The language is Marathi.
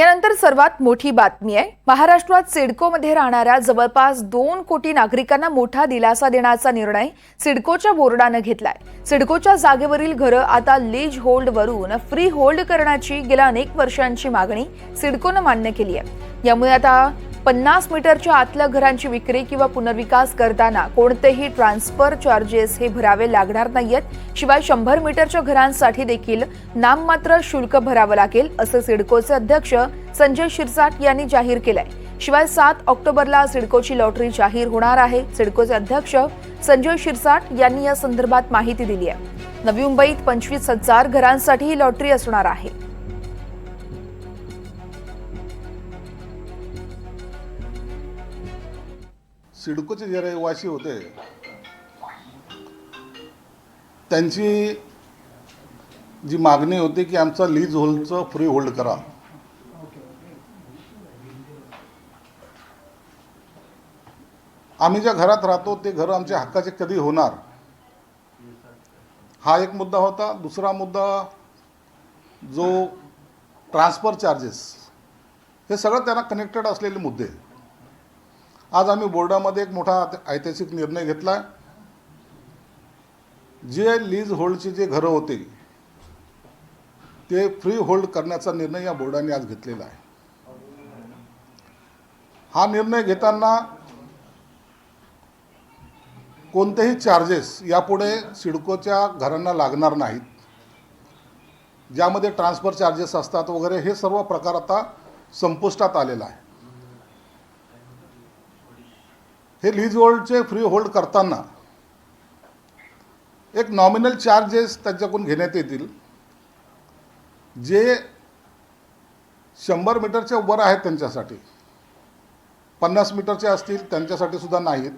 यानंतर सर्वात मोठी बातमी आहे. महाराष्ट्रात सिडकोमध्ये राहणाऱ्या जवळपास दोन कोटी नागरिकांना मोठा दिलासा देण्याचा निर्णय सिडकोच्या बोर्डानं घेतलाय. सिडकोच्या जागेवरील घरं आता लीज होल्डवरून फ्री होल्ड करण्याची गेल्या अनेक वर्षांची मागणी सिडकोनं मान्य केली आहे. यामुळे आता पन्नास मीटरच्या आतल्या घरांची विक्री किंवा पुनर्विकास करताना कोणतेही ट्रान्सफर चार्जेस हे भरावे लागणार नाहीयेत. शिवाय शंभर मीटरच्या घरांसाठी देखील नाममात्र शुल्क भरावं लागेल असं सिडकोचे अध्यक्ष संजय शिरसाट यांनी जाहीर केलंय. शिवाय सात ऑक्टोबरला सिडकोची लॉटरी जाहीर होणार आहे सिडकोचे अध्यक्ष संजय शिरसाट यांनी या संदर्भात माहिती दिली आहे. नवी मुंबईत पंचवीस हजार घरांसाठी ही लॉटरी असणार आहे. सिडकोचे जे रहिवासी होते त्यांची जी मागणी होती की आमचा लीज होल्डचं फ्री होल्ड करा. आम्ही ज्या घरात राहतो ते घर आमच्या हक्काचे कधी होणार? हा एक मुद्दा होता. दुसरा मुद्दा जो ट्रान्सफर चार्जेस हे सगळं त्यांना कनेक्टेड असलेले मुद्दे. आज आम्ही बोर्डामध्ये एक मोठा ऐतिहासिक निर्णय घेतला. आहे जे लीज होल्डची जे घरं होते ते फ्री होल्ड करण्याचा निर्णय या बोर्डाने आज घेतलेला आहे. हा निर्णय घेताना कोणतेही चार्जेस यापुढे सिडकोच्या घरांना लागणार नाहीत. ज्यामध्ये ट्रान्सफर चार्जेस असतात वगैरे हे सर्व प्रकार आता संपुष्टात आलेला आहे. हे लीज होल्डचे फ्री होल्ड करताना एक नॉमिनल चार्जेस त्यांच्याकडून घेण्यात येतील जे शंभर मीटरच्या वर आहेत त्यांच्यासाठी. पन्नास मीटरचे असतील त्यांच्यासाठी सुद्धा नाहीत.